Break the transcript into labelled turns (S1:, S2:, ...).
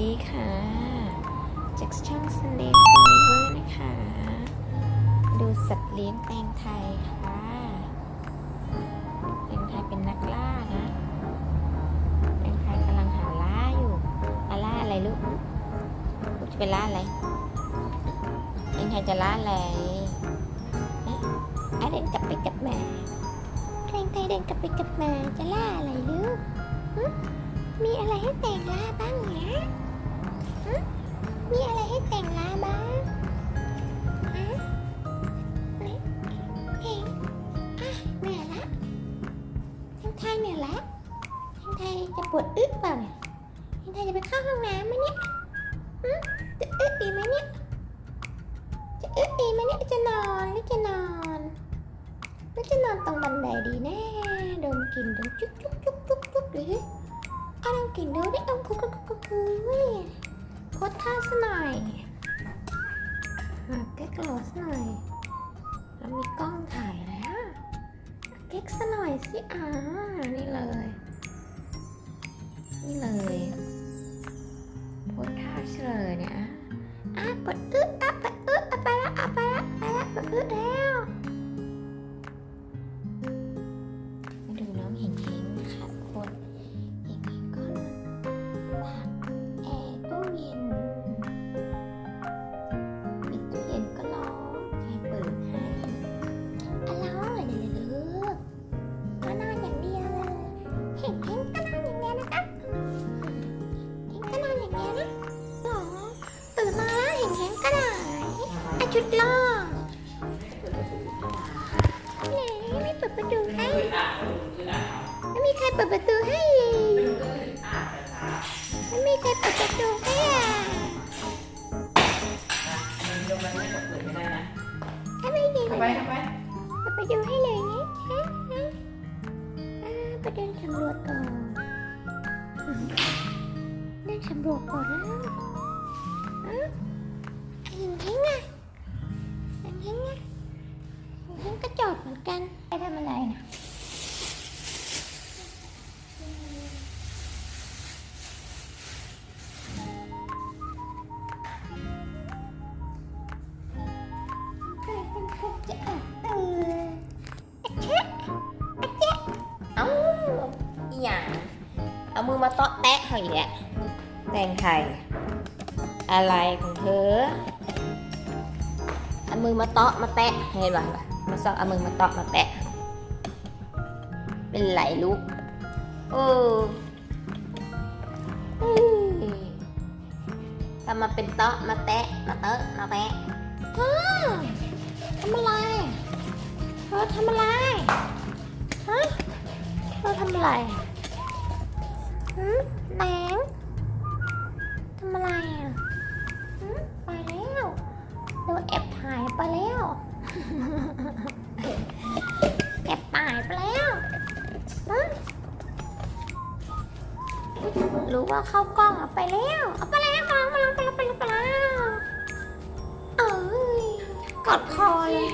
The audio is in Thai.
S1: ดีค่ะจากช่อง Sunday Forever นะคะ ดูสัตว์เลี้ยงแตงไทยค่ะแตงไทยเป็นนักล่านะแตงไทยกำลังหาล่าอยู่อาล่าอะไรลูก ลูกจะไปล่าอะไรแตงไทยจะล่าอะไรเอ๊ะอะเดินกลับไปกลับมาแตงไทยเดินกลับไปกลับมาจะล่าอะไรลูกมีอะไรให้แตงล่าบ้างเนี่ย มีอะไรให้แต่งร้านบ้างฮะไหนเองอะเหนื่อยละยังไทยเหนื่อยละยังไทยจะปวดอึเปล่าเนี่ยยังไทยจะไปเข้าห้องน้ำไหมเนี่ยหึจะอึดีไหมเนี่ย จะอึดีไหมเนี่ย จะนอนหรือจะนอนหรือจะนอนตรงบันไดดีแน่ดมกลิ่นดมจุ๊บจุ๊บจุ๊บจุ๊บจุ๊บดิเอาดมกลิ่นดูดิเอาคุกคุกคุกคุกคุย โพสท่าสหน่อยเก๊กโหลดซะหน่อยแล้วมีกล้องถ่ายแล้วเก๊กสหน่อยสิอ่านี่เลย นี่เลยโพสท่าเฉลยเนี่ยอะกดอึ๊บอะ เดียวนะหรอตื่นมาแล้วเห็นเห็นก็ได้อะชุดล่องไหนไม่เปิดประตูให้ไม่มีใครเปิดประตูให้เลยไม่มีใครเปิดประตูให้อะถ้าไม่มี
S2: ทำไมทำไม
S1: เปิดประตูให้เลยนะฮะฮะอ่าไปเดินสำรวจก่อน เดินสำรวจก่อนแล้วอะเห็นทิ้งอะเห็นทิ้งอะเห็นทิ้งก็จอดเหมือนกันไปทำอะไรนะใครเป็นคนจะแอบตื่นอะเชะอะเจ๊อ้าอีหยังเอามือมาเตาะแตะเขาอีกแล้ว แตงไทยอะไรของเธอเอามือมาเตาะมาแตะเห็นป่ะมาซอกเอามือมาเตาะมาแตะ เป็นไหลลูกเออเฮ้ทำมาเป็นเตาะมาแตะมาเตอะมาแตะฮ่าทำอะไรเธอทำอะไรฮะเธอทำอะไรหืมแหนงทำอะไรอะหืมไปแล้ว โดนแอบถ่ายไปแล้วแอบถ่ายไปแล้วฮะรู้ว่าเข้ากล้องเอาไปแล้วเอาไปแล้วมาแล้วมาแล้วไปแล้วไปแล้วไปแล้วเอ้ยกอดคอเลย